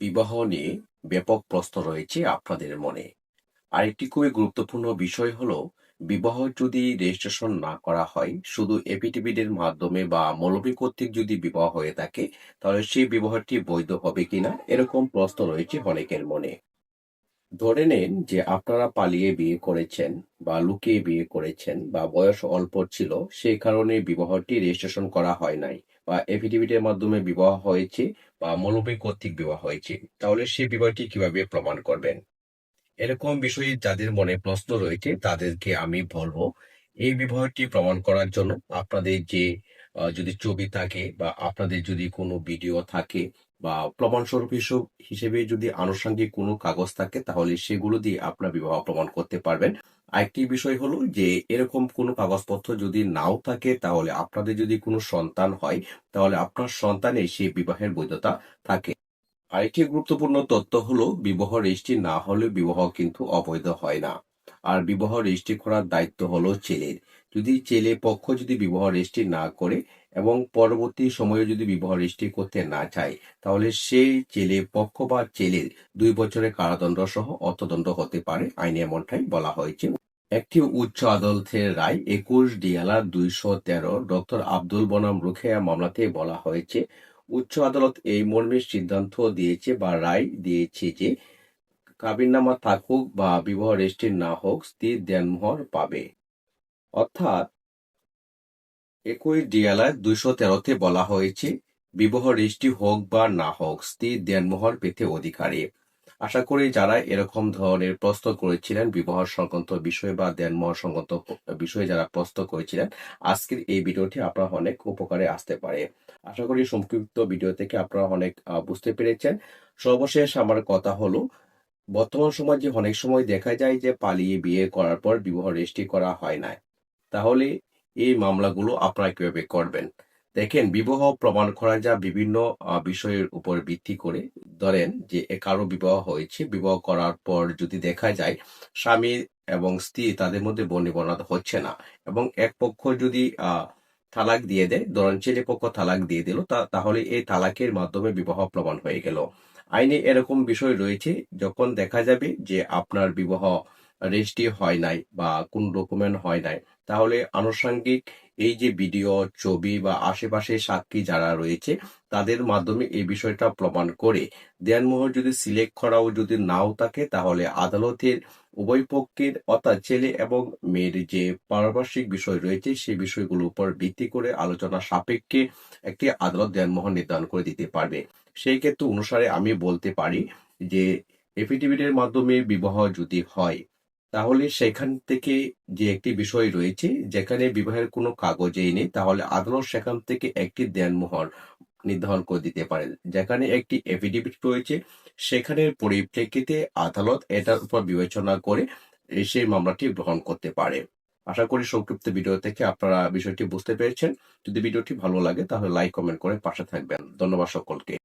বিবাহ নিয়ে ব্যাপক প্রশ্ন রয়েছে আপনাদের মনে। আরেকটি খুবই গুরুত্বপূর্ণ বিষয় হলো, বিবাহ যদি রেজিস্ট্রেশন না করা হয়, শুধু এপিটিভিডের মাধ্যমে বা মৌলবী কর্তৃক যদি বিবাহ হয়ে থাকে, তাহলে সেই বিবাহটি বৈধ হবে কিনা এরকম প্রশ্ন রয়েছে অনেকের মনে। ধরে নেন যে আপনারা পালিয়ে বিয়ে করেছেন বা লুকিয়ে বিয়ে করেছেন বা বয়স অল্প ছিল, সেই কারণে বিবাহটি রেজিস্ট্রেশন করা হয় নাই বা এফিডেভিটের মাধ্যমে বিবাহ হয়েছে বা মৌলবী কর্তৃক বিবাহ হয়েছে। তাহলে সেই বিবাহটি কীভাবে প্রমাণ করবেন? এরকম বিষয়ে যাদের মনে প্রশ্ন রয়েছে, তাদেরকে আমি বলব, এই বিবাহটি প্রমাণ করার জন্য আপনাদের যে যদি ছবি থাকে বা আপনাদের যদি কোনো ভিডিও থাকে বা প্রমাণস্বরূপ হিসেবে যদি আনুষঙ্গিক কোনো কাগজ থাকে, তাহলে সেগুলো দিয়ে আপনার বিবাহ প্রমাণ করতে পারবেন। আরেকটি বিষয় হলো যে, এরকম কোনো কাগজপত্র যদি নাও থাকে, তাহলে আপনাদের যদি কোনো সন্তান হয়, তাহলে আপনার সন্তানের সেই বিবাহের বৈধতা থাকে। আরেকটি গুরুত্বপূর্ণ তথ্য হলো, বিবাহ রেজিস্ট্রি না হলে বিবাহ কিন্তু অবৈধ হয় না। আর বিবাহ রেজিস্ট্রি করার দায়িত্ব হলো ছেলের। যদি ছেলে পক্ষ যদি বিবাহ রেজিস্ট্রি না করে এবং পরবর্তী সময়ে যদি বিবাহ রেজিস্ট্রি করতে না চায়, তাহলে সেই ছেলে পক্ষ বা ছেলের দুই বছরের কারাদণ্ড সহ অর্থদণ্ড হতে পারে, আইনে এমনটাই বলা হয়েছে। একটি উচ্চ আদালতের রায় একুশ ডিয়ালার দুইশো তেরো ডক্টর আব্দুল বনাম রুখেয়া মামলাতে বলা হয়েছে, উচ্চ আদালত এই মর্মে সিদ্ধান্ত দিয়েছে বা রায় দিয়েছে যে কাবিননামা থাকুক বা বিবাহ রেজিস্ট্রি না হোক, স্ত্রী দেনমোহর পাবে। অর্থাৎ একই ডিয়ালার দুইশো তেরোতে বলা হয়েছে, বিবাহ রেজিস্ট্রি হোক বা না হোক, স্ত্রী দেনমোহর পেতে অধিকারী। আশা করি যারা এরকম ধরনের প্রশ্ন করেছিলেন, বিবাহ সংক্রান্ত বিষয় বা দেনমোহর সংক্রান্ত বিষয়ে যারা প্রশ্ন করেছিলেন, আজকের এই ভিডিওটি আপনার অনেক উপকারে আসতে পারে। আশা করি সংক্ষিপ্ত ভিডিও থেকে আপনারা অনেক বুঝতে পেরেছেন। সর্বশেষ আমার কথা হলো, বর্তমান সমাজে অনেক সময় দেখা যায় যে পালিয়ে বিয়ে করার পর বিবাহ রেজিস্ট্রি করা হয় না তাহলে এই মামলাগুলো আপনারা কীভাবে করবেন? দেখেন, বিবাহ প্রমাণ করা যা বিভিন্ন বিষয়ের উপর ভিত্তি করে। ধরেন যে কারও বিবাহ হয়েছে, বিবাহ করার পর যদি দেখা যায়, স্বামী এবং স্ত্রী তাদের মধ্যে বনিবনা হচ্ছে না এবং এক পক্ষ যদি তালাক দিয়ে দেয়, ধরেন ছেলে পক্ষ তালাক দিয়ে দিল তাহলে এই তালাকের মাধ্যমে বিবাহ প্রমাণ হয়ে গেল। আইনে এরকম বিষয় রয়েছে, যখন দেখা যাবে যে, আপনার বিবাহ রেজিস্ট্রি হয় নাই বা কোন ডকুমেন্ট হয় নাই, তাহলে আনুষঙ্গিক এই যে ভিডিও ছবি বা আশেপাশে সাক্ষী যারা রয়েছে, তাদের মাধ্যমে এই বিষয়টা প্রমাণ করে। দেনমোহর যদি সিলেক্ট করাও যদি নাও থাকে, তাহলে আদালতের উভয় পক্ষের, অর্থাৎ ছেলে এবং মেয়ের যে পারিপার্শ্বিক বিষয় রয়েছে, সেই বিষয়গুলোর উপর ভিত্তি করে আলোচনা সাপেক্ষে একটি আদালত দেনমোহর নির্ধারণ করে দিতে পারবে। সেই ক্ষেত্রে অনুসারে আমি বলতে পারি যে এফিডেভিটের মাধ্যমে বিবাহ যদি হয় তাহলে সেখান থেকে যে একটি বিষয় রয়েছে, যেখানে বিবাহের কোনো কাগজেই নেই, তাহলে আদালত সেখান থেকে একটি দেনমোহর নির্ধারণ করে দিতে পারে যেখানে একটি এফিডেভিট রয়েছে, সেখানের পরিপ্রেক্ষিতে আদালত এটার উপর বিবেচনা করে সেই মামলাটি গ্রহণ করতে পারে। আশা করি সংক্ষিপ্ত ভিডিও থেকে আপনারা বিষয়টি বুঝতে পেরেছেন। যদি ভিডিওটি ভালো লাগে, তাহলে লাইক কমেন্ট করে পাশে থাকবেন। ধন্যবাদ সকলকে।